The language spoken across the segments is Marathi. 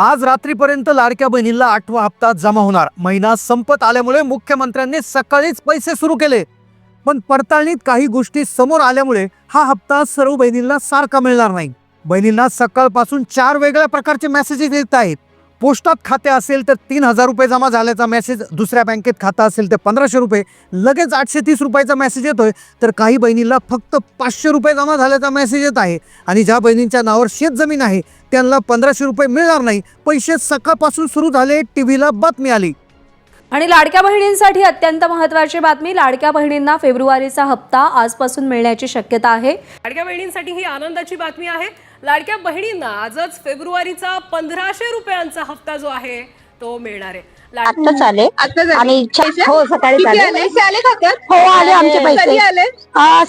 आज रात्रीपर्यंत लाडक्या बहिणीला आठवा हप्ता जमा होणार. महिना संपत आल्यामुळे मुख्यमंत्र्यांनी सकाळीच पैसे सुरू केले. पण पडताळणीत काही गोष्टी समोर आल्यामुळे हा हप्ता सर्व बहिणींना सारखा मिळणार नाही. बहिणींना सकाळपासून चार वेगळ्या प्रकारचे मेसेजेस येत आहेत. पोस्टात खाते असेल तर तीन हजार रुपये जमा झाल्याचा मेसेज दुसऱ्या बँकेत खातं असेल तर पंधराशे रुपये लगेच आठशे तीस रुपयाचा मेसेज येतोय तर काही बहिणीला फक्त पाचशे रुपये जमा झाल्याचा मेसेज येत आहे. आणि ज्या बहिणींच्या नावावर शेत जमीन आहे त्यांना पंधराशे रुपये मिळणार नाही. पैसे सकाळपासून सुरू झाले टी व्हीला बातमी आली. आणि लाडक्या बहिणींसाठी अत्यंत महत्त्वाची बातमी लाडक्या बहिणींना फेब्रुवारीचा हप्ता आजपासून मिळण्याची शक्यता आहे. लाडक्या बहिणींसाठी ही आनंदाची बातमी आहे. लाडक्या बहिणींना आजच फेब्रुवारीचा पंधराशे रुपयांचा हप्ता जो आहे तो मिळणार आहे. आत्ताच आले. आणि पैसे? हो सकाळी किती आले आले? पैसे आले खात्यात हो आले आमचे कधी पैसे. आले?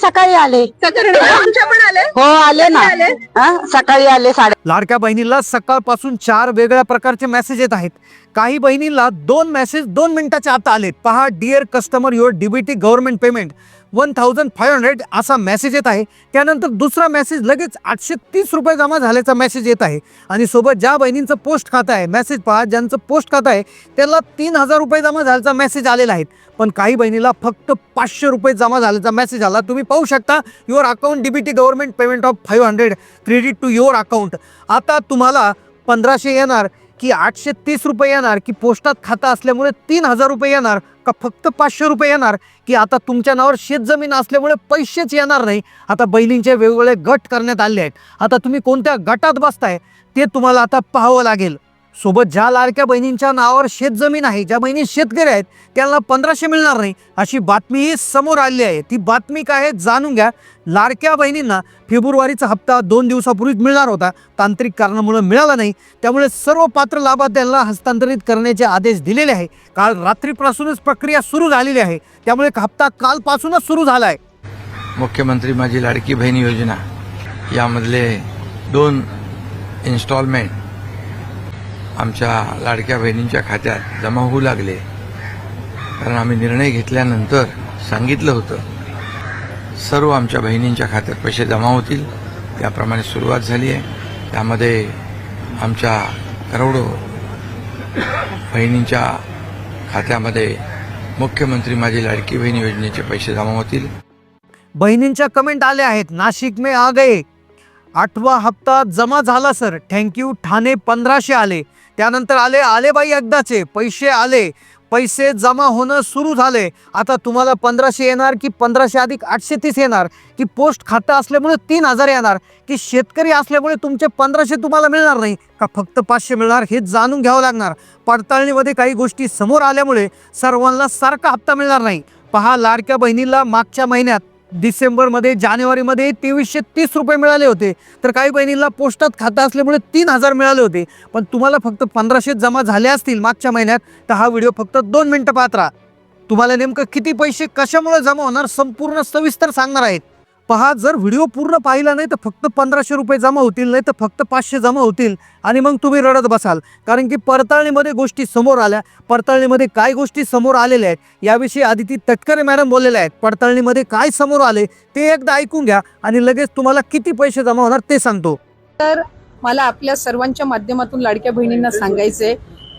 सकाळी आले. सकाळी तुमच्या पण आले? हो आले ना. आले? हा, सकाळी आले साडे लाडक्या बहिणीला सकाळपासून चार वेगळ्या प्रकारचे मेसेज येत आहेत. काही बहिणींना दोन मेसेज दोन मिनिटाच्या आत आलेत. पहा dear customer your DBT government payment one thousand five hundred असा मेसेज येत आहे. त्यानंतर दुसरा मेसेज लगेच आठशे तीस रुपये जमा झाल्याचा मेसेज येत आहे. आणि सोबत ज्या बहिणींचं पोस्ट खातं आहे मेसेज पहा ज्यांचं पोस्ट खातं आहे त्याला तीन हजार रुपये जमा झाल्याचा मेसेज आलेला आहे. पण काही बहिणीला फक्त पाचशे रुपये जमा झाल्याचा मेसेज आला. तुम्ही पाहू शकता your account DBT government payment of five hundred credit to your account आता तुम्हाला पंधराशे येणार. की आठशे तीस रुपये येणार की पोस्टात खातं असल्यामुळे तीन हजार रुपये येणार का फक्त पाचशे रुपये येणार की आता तुमच्या नावावर शेतजमीन असल्यामुळे पैसेच येणार नाही. आता बैलींचे वेगवेगळे गट करण्यात आले आहेत. आता तुम्ही कोणत्या गटात बसताय ते तुम्हाला आता पाहावं लागेल. सोबत ज्या लाडक्या बहिणींच्या नावावर शेतजमीन आहे ज्या बहिणी शेतकरी आहेत त्यांना पंधराशे मिळणार नाही अशी बातमीही समोर आली आहे. ती बातमी काय आहे जाणून घ्या. लाडक्या बहिणींना फेब्रुवारीचा हप्ता दोन दिवसापूर्वीच मिळणार होता. तांत्रिक कारणामुळे मिळाला नाही. त्यामुळे सर्व पात्र लाभार्थ्यांना हस्तांतरित करण्याचे आदेश दिलेले आहे. काल रात्रीपासूनच प्रक्रिया सुरू झालेली आहे. त्यामुळे हप्ता कालपासूनच सुरू झाला आहे. मुख्यमंत्री माझी लाडकी बहीण योजना. यामधले दोन इन्स्टॉलमेंट आमच्या लाडक्या बहिणींच्या खात्यात जमा होऊ लागले. कारण आम्ही निर्णय घेतल्यानंतर सांगितलं होतं सर्व आमच्या बहिणींच्या खात्यात पैसे जमा होतील. त्याप्रमाणे सुरुवात झाली आहे. त्यामध्ये आमच्या करोडो बहिणींच्या खात्यामध्ये मुख्यमंत्री माझी लाडकी बहीण योजनेचे पैसे जमा होतील. बहिणींच्या कमेंट आल्या आहेत. नाशिक मे आ गए. आठवा हप्ता जमा झाला सर. थँक्यू ठाणे पंधराशे आले. त्यानंतर आले आले बाई एकदाचे. पैसे आले. पैसे जमा होणं सुरू झाले. आता तुम्हाला पंधराशे येणार की पंधराशे अधिक आठशे तीस येणार? की पोस्ट खातं असल्यामुळे तीन हजार येणार? की शेतकरी असल्यामुळे तुमचे पंधराशे तुम्हाला मिळणार नाही? का फक्त पाचशे मिळणार? हे जाणून घ्यावं लागणार. पडताळणीमध्ये काही गोष्टी समोर आल्यामुळे सर्वांना सारखा हप्ता मिळणार नाही. पहा लाडक्या बहिणीला मागच्या महिन्यात डिसेंबरमध्ये जानेवारीमध्ये तेवीसशे तीस रुपये मिळाले होते. तर काही बहिणींना पोस्टात खातं असल्यामुळे तीन हजार मिळाले होते. पण तुम्हाला फक्त पंधराशे जमा झाले असतील मागच्या महिन्यात तर हा व्हिडिओ फक्त दोन मिनटं पाहत राहा. तुम्हाला नेमकं किती पैसे कशामुळे जमा होणार संपूर्ण सविस्तर सांगणार आहेत. पहा जर व्हिडिओ पूर्ण पाहिला नाही तर फक्त पंधराशे रुपये जमा होतील नाही तर फक्त पाचशे जमा होतील आणि मग तुम्ही रडत बसाल. कारण की पडताळणीमध्ये गोष्टी समोर आल्या. पडताळणीमध्ये काय गोष्टी समोर आलेल्या आहेत याविषयी आदिती तटकरे मॅडम बोललेल्या आहेत. पडताळणीमध्ये काय समोर आले ते एकदा ऐकून घ्या आणि लगेच तुम्हाला किती पैसे जमा होणार ते सांगतो. तर मला आपल्या सर्वांच्या माध्यमातून लाडक्या बहिणींना सांगायचंय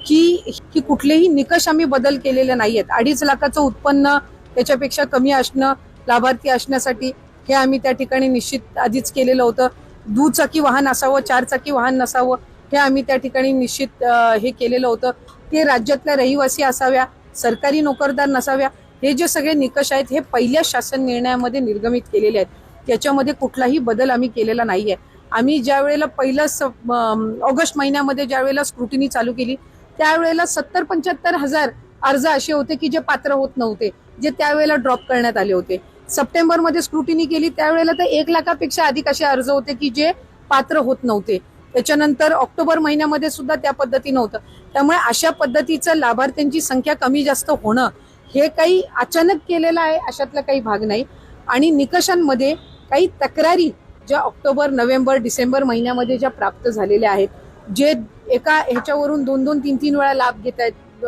की की कुठलेही निकष आम्ही बदल केलेले आहेत अडीच लाखाचं उत्पन्न त्याच्यापेक्षा कमी असणं लाभार्थी असण्यासाठी हे आम्ही त्या ठिकाणी निश्चित आधीच केलेलं होतं. दुचाकी वाहन असावं चारचाकी वाहन नसावं हे आम्ही त्या ठिकाणी निश्चित हे केलेलं होतं. ते राज्यातल्या रहिवासी असाव्या सरकारी नोकरदार नसाव्या हे जे सगळे निकष आहेत हे पहिल्या शासन निर्णयामध्ये निर्गमित केलेले आहेत. त्याच्यामध्ये कुठलाही बदल आम्ही केलेला नाहीये. आम्ही ज्या वेळेला पहिलं ऑगस्ट महिन्यामध्ये ज्या वेळेला स्क्रुटिनी चालू केली त्यावेळेला सत्तर पंच्याहत्तर हजार अर्ज असे होते की जे पात्र होत नव्हते जे त्यावेळेला ड्रॉप करण्यात आले होते. सप्टेंबरमध्ये स्क्रुटिनी केली त्यावेळेला तर एक लाखापेक्षा अधिक असे अर्ज होते की जे पात्र होत नव्हते. त्याच्यानंतर ऑक्टोबर महिन्यामध्ये सुद्धा त्या पद्धतीनं होतं. त्यामुळे अशा पद्धतीचं लाभार्थ्यांची संख्या कमी जास्त होणं हे काही अचानक केलेलं आहे अशातला काही भाग नाही. आणि निकषांमध्ये काही तक्रारी ज्या ऑक्टोबर नोव्हेंबर डिसेंबर महिन्यामध्ये ज्या प्राप्त झालेल्या आहेत जे एका ह्याच्यावरून दोन दोन तीन तीन वेळा लाभ घेत आहेत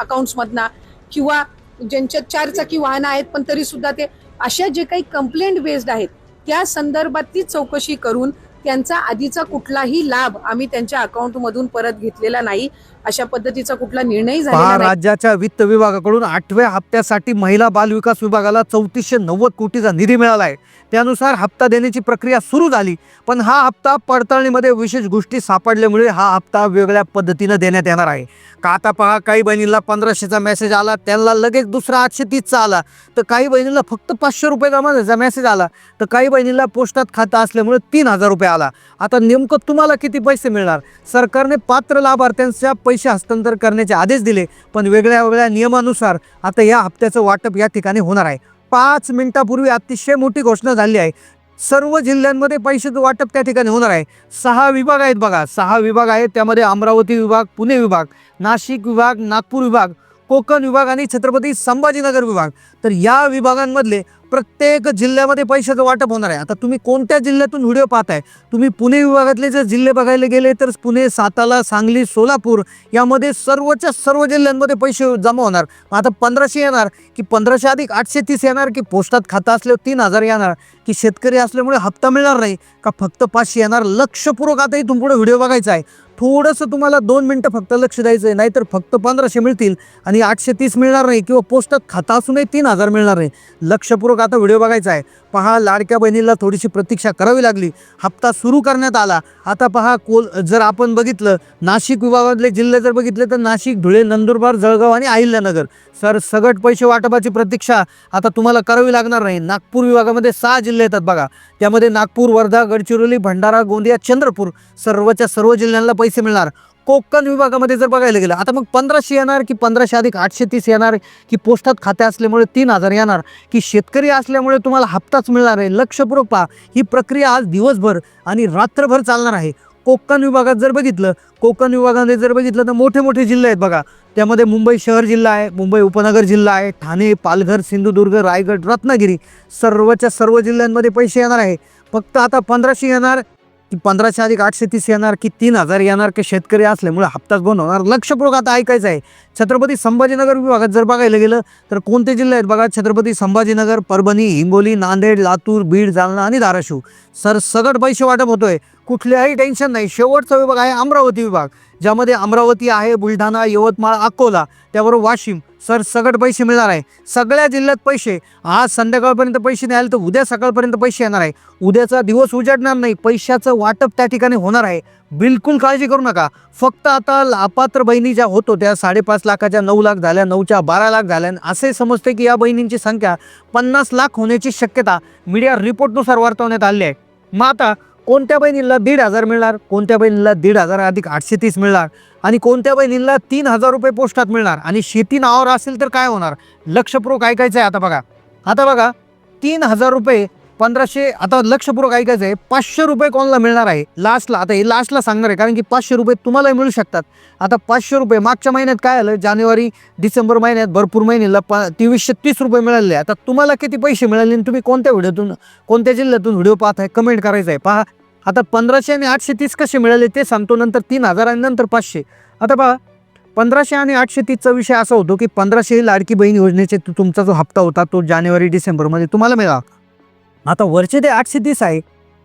अकाउंट्समधना किंवा ज्यांच्या चार चाकी वाहनं आहेत पण तरी सुद्धा ते अशा जे काही कंप्लेंट बेस्ड आहेत त्या संदर्भात ती चौकशी करून त्यांचा आधीचा कुठलाही लाभ आम्ही त्यांच्या अकाउंटमधून परत घेतलेला नाही. अशा पद्धतीचा कुठला निर्णय नाही. राज्याच्या वित्त विभागाकडून आठव्या हप्त्यासाठी महिला बाल विकास विभागाला चौतीसशे नव्वद कोटीचा निधी मिळाला आहे त्यानुसार हप्ता देण्याची प्रक्रिया सुरू झाली पण हा हप्ता पडताळणीमध्ये विशेष गोष्टी सापडल्यामुळे हा हप्ता वेगळ्या पद्धतीनं देण्यात येणार आहे. का आता पहा काही बहिणींना पंधराशेचा मेसेज आला त्यांना लगेच दुसरा आठशे तीसचा आला तर काही बहिणींना फक्त पाचशे रुपये जमा झाल्याचा मेसेज आला तर काही बहिणींना पोस्टात खातं असल्यामुळे तीन हजार रुपये आला. आता नेमकं तुम्हाला किती पैसे मिळणार? सरकारने पात्र लाभार्थ्यांच्या पैसे पैसे हस्तांतर करण्याचे आदेश दिले पण वेगळ्या वेगळ्या नियमानुसार आता या हप्त्याचं वाटप या ठिकाणी होणार आहे. पाच मिनिटापूर्वी अतिशय मोठी घोषणा झाली आहे. सर्व जिल्ह्यांमध्ये पैशाचं वाटप त्या ठिकाणी होणार आहे. सहा विभाग आहेत बघा. सहा विभाग आहेत. त्यामध्ये अमरावती विभाग पुणे विभाग नाशिक विभाग नागपूर विभाग कोकण विभाग आणि छत्रपती संभाजीनगर विभाग. तर या विभागांमधले प्रत्येक जिल्ह्यामध्ये पैशाचं वाटप होणार आहे. आता तुम्ही कोणत्या जिल्ह्यातून व्हिडिओ पाहताय? तुम्ही पुणे विभागातले जर जिल्हे बघायला गेले तर पुणे सातारा सांगली सोलापूर यामध्ये सर्वच्या सर्व जिल्ह्यांमध्ये पैसे जमा होणार. आता पंधराशे येणार की पंधराशे अधिक आठशे तीस येणार की पोस्टात खातं असल्यावर तीन हजार येणार की शेतकरी असल्यामुळे हप्ता मिळणार नाही का फक्त पाचशे येणार? लक्षपूर्वक आता इथून पुढे व्हिडिओ बघायचा आहे. थोडंसं तुम्हाला दोन मिनटं फक्त लक्ष द्यायचं आहे नाहीतर फक्त पंधराशे मिळतील आणि आठशे तीस मिळणार नाही किंवा पोस्टात खाता असूनही तीन हजार मिळणार नाही. लक्षपूर्वक आता व्हिडिओ बघायचा आहे. पहा लाडक्या बहिणीला थोडीशी प्रतीक्षा करावी लागली. हप्ता सुरू करण्यात आला. आता पहा कोल जर आपण बघितलं नाशिक विभागातले जिल्हे जर बघितले तर नाशिक धुळे नंदुरबार जळगाव आणि अहिल्यानगर. सर सगट पैसे वाटपाची प्रतीक्षा आता तुम्हाला करावी लागणार नाही. नागपूर विभागामध्ये सहा जिल्हे येतात बघा. त्यामध्ये नागपूर वर्धा गडचिरोली भंडारा गोंदिया चंद्रपूर सर्वच्या सर्व जिल्ह्यांना पैसे मिळणार. कोकण विभागामध्ये जर बघायला गेलं आता मग पंधराशे येणार की पंधराशे अधिक आठशे तीस येणार की पोस्टात खाते असल्यामुळे तीन हजार येणार की शेतकरी असल्यामुळे तुम्हाला हप्ताच मिळणार आहे. लक्षपूर्वक पहा ही प्रक्रिया आज दिवसभर आणि रात्रभर चालणार आहे. कोकण विभागात जर बघितलं कोकण विभागामध्ये जर बघितलं तर मोठे मोठे जिल्हे आहेत बघा. त्यामध्ये मुंबई शहर जिल्हा आहे मुंबई उपनगर जिल्हा आहे ठाणे पालघर सिंधुदुर्ग रायगड रत्नागिरी सर्वच्या सर्व जिल्ह्यांमध्ये पैसे येणार आहे. फक्त आता पंधराशे येणार पंधराशे अधिक आठशे तीस येणार की तीन हजार येणार की शेतकरी असल्यामुळे हप्ताच बंद होणार. लक्षपूर्वक आता ऐकायचं आहे. छत्रपती संभाजीनगर विभागात जर बघायला गेलं तर कोणते जिल्हे आहेत बघा? छत्रपती संभाजीनगर परभणी हिंगोली नांदेड लातूर बीड जालना आणि धाराशिव. सर सगट पैसे वाटप होतोय. कुठल्याही टेन्शन नाही. शेवटचा विभाग आहे अमरावती विभाग ज्यामध्ये अमरावती आहे बुलढाणा यवतमाळ अकोला त्याबरोबर वाशिम सर सगट पैसे मिळणार आहे. सगळ्या जिल्ह्यात पैसे. आज संध्याकाळपर्यंत पैसे नाही आले तर उद्या सकाळपर्यंत पैसे येणार आहे. उद्याचा दिवस उजाडणार नाही. पैशाचं वाटप त्या ठिकाणी होणार आहे. बिलकुल काळजी करू नका. फक्त आता अपात्र बहिणी ज्या होत होत्या साडेपाच लाखाच्या नऊ लाख झाल्या नऊच्या बारा लाख झाल्या. असे समजते की या बहिणींची संख्या पन्नास लाख होण्याची शक्यता मीडिया रिपोर्टनुसार वर्तवण्यात आली आहे. मग आता कोणत्या बहिणीला दीड हजार मिळणार? कोणत्या बहिणीला दीड हजार अधिक आठशे तीस मिळणार? आणि कोणत्या बहिणीला तीन हजार रुपये पोस्टात मिळणार? आणि शेती नावावर असेल तर काय होणार? लक्षपूर्वक ऐकायचं आहे आता बघा. आता बघा तीन हजार रुपये पंधराशे आता लक्षपूर्वक ऐकायचं आहे पाचशे रुपये कोणाला मिळणार आहे? लास्टला आता हे लास्टला सांगणार आहे कारण की पाचशे रुपये तुम्हालाही मिळू शकतात. आता पाचशे रुपये मागच्या महिन्यात काय आलं? जानेवारी डिसेंबर महिन्यात भरपूर महिन्याला प तेवीसशे तीस रुपये मिळाले आता तुम्हाला किती पैसे मिळाले आणि तुम्ही कोणत्या व्हिडिओतून कोणत्या जिल्ह्यातून व्हिडिओ पाहत आहे? कमेंट करायचं आहे. पहा आता पंधराशे आणि आठशे तीस कसे मिळाले ते सांगतो नंतर तीन हजार आणि नंतर पाचशे. आता पहा पंधराशे आणि आठशे तीसचा विषय असा होतो की पंधराशे लाडकी बहीण योजनेचे तुमचा जो हप्ता होता तो जानेवारी डिसेंबरमध्ये तुम्हाला मिळाला. आता वरचे ते आठशे तीस आहे.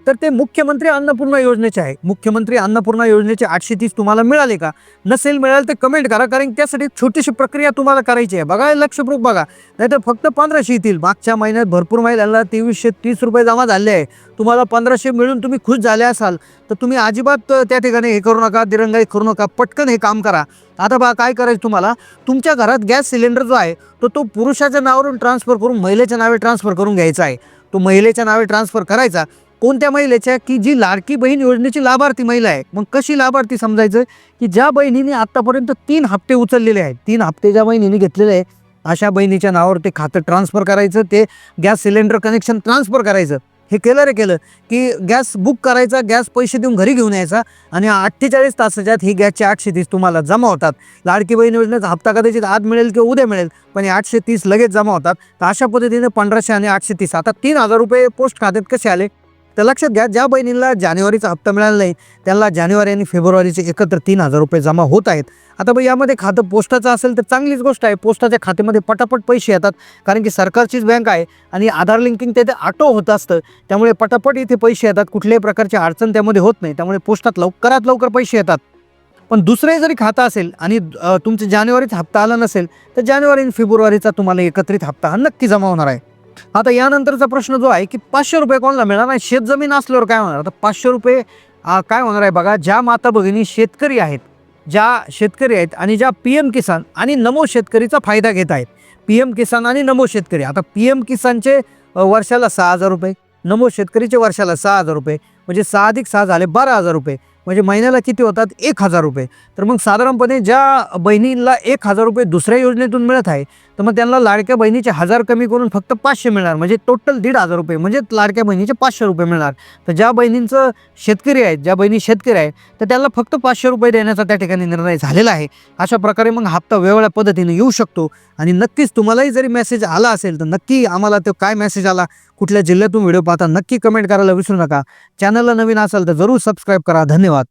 तर ते मुख्यमंत्री अन्नपूर्णा योजनेचे आहे. मुख्यमंत्री अन्नपूर्णा योजनेचे आठशे तीस तुम्हाला मिळाले का? नसेल मिळाले तर कमेंट करा कारण त्यासाठी छोटीशी प्रक्रिया तुम्हाला करायची आहे. बघा लक्षपूर्वक बघा. नाहीतर फक्त पंधराशे येतील. मागच्या महिन्यात भरपूर महिन्याला तेवीसशे तीस रुपये जमा झाले आहे. तुम्हाला पंधराशे मिळून तुम्ही खुश झाले असाल तर तुम्ही अजिबात त्या ठिकाणी हे करू नका दिरंगाई करू नका. पटकन हे काम करा. आता बघा काय करायचं तुम्हाला? तुमच्या घरात गॅस सिलेंडर जो आहे तो तो पुरुषाच्या नावावरून ट्रान्सफर करून महिलेच्या नावे ट्रान्सफर करून घ्यायचा आहे. तो महिलेच्या नावे ट्रान्सफर करायचा. कोणत्या महिलेच्या? की जी लाडकी बहीण योजनेची लाभार्थी महिला आहे. मग कशी लाभार्थी समजायचं? की ज्या बहिणीने आत्तापर्यंत तीन हप्ते उचललेले आहेत. तीन हप्ते ज्या बहिणीने घेतलेले आहे अशा बहिणीच्या नावावर ते खातं ट्रान्सफर करायचं. ते गॅस सिलेंडर कनेक्शन ट्रान्सफर करायचं. हे केलं रे केलं. की गॅस बुक करायचा गॅस पैसे देऊन घरी घेऊन यायचा आणि अठ्ठेचाळीस तासाच्यात ही गॅसची आठशे तीस तुम्हाला जमा होतात. लाडकी बहीण योजनेचा हप्ता कदाचित आज मिळेल किंवा उद्या मिळेल पण हे आठशे तीस लगेच जमा होतात. तर अशा पद्धतीने पंधराशे आणि आठशे तीस. आता तीन हजार रुपये पोस्ट खात्यात कसे आले? तर लक्षात घ्या ज्या बहिणींना जानेवारीचा हप्ता मिळाला नाही त्यांना जानेवारी आणि फेब्रुवारीचे एकत्र तीन हजार रुपये जमा होत आहेत. आता बघ यामध्ये खातं पोस्टाचं असेल तर चांगलीच गोष्ट आहे. पोस्टाच्या खात्यामध्ये पटापट पैसे येतात कारण की सरकारचीच बँक आहे आणि आधार लिंकिंग ते ऑटो होत असतं. त्यामुळे पटापट इथे पैसे येतात कुठल्याही प्रकारची अडचण त्यामध्ये होत नाही. त्यामुळे पोस्टात लवकरात लवकर पैसे येतात. पण दुसरंही जरी खातं असेल आणि तुमचं जानेवारीचा हप्ता आला नसेल तर जानेवारी आणि फेब्रुवारीचा तुम्हाला एकत्रित हप्ता हा नक्की जमा होणार आहे. आता यानंतरचा प्रश्न जो आहे की पाचशे रुपये कोणाला मिळणार नाही? शेतजमीन असल्यावर काय होणार? आता पाचशे रुपये काय होणार आहे बघा? ज्या माता भगिनी शेतकरी आहेत ज्या शेतकरी आहेत आणि ज्या पी एम किसान आणि नमो शेतकरीचा फायदा घेत आहेत. पी एम किसान आणि नमो शेतकरी. आता पी एम किसानचे वर्षाला सहा हजार रुपये नमो शेतकरीचे वर्षाला सहा हजार रुपये म्हणजे सहा अधिक सहा झाले बारा हजार रुपये म्हणजे महिन्याला किती होतात? एक हजार रुपये. तर मग साधारणपणे ज्या बहिणीला एक हजार रुपये दुसऱ्या योजनेतून मिळत आहे तर मग त्यांना लाडक्या बहिणीचे हजार कमी करून फक्त पाचशे मिळणार. म्हणजे टोटल दीड हजार रुपये. म्हणजे लाडक्या बहिणीचे पाचशे रुपये मिळणार. तर ज्या बहिणींचं शेतकरी आहेत ज्या बहिणी शेतकरी आहेत तर त्यांना फक्त पाचशे रुपये देण्याचा त्या ठिकाणी निर्णय झालेला आहे. अशा प्रकारे मग हप्ता वेगवेगळ्या पद्धतीने येऊ शकतो. आणि नक्कीच तुम्हालाही जरी मेसेज आला असेल तर नक्की आम्हाला तो काय मेसेज आला कुठल्या जिल्ह्यातून व्हिडिओ पाहता नक्की कमेंट करायला विसरू नका. चॅनलला नवीन असाल तर जरूर सबस्क्राईब करा. धन्यवाद.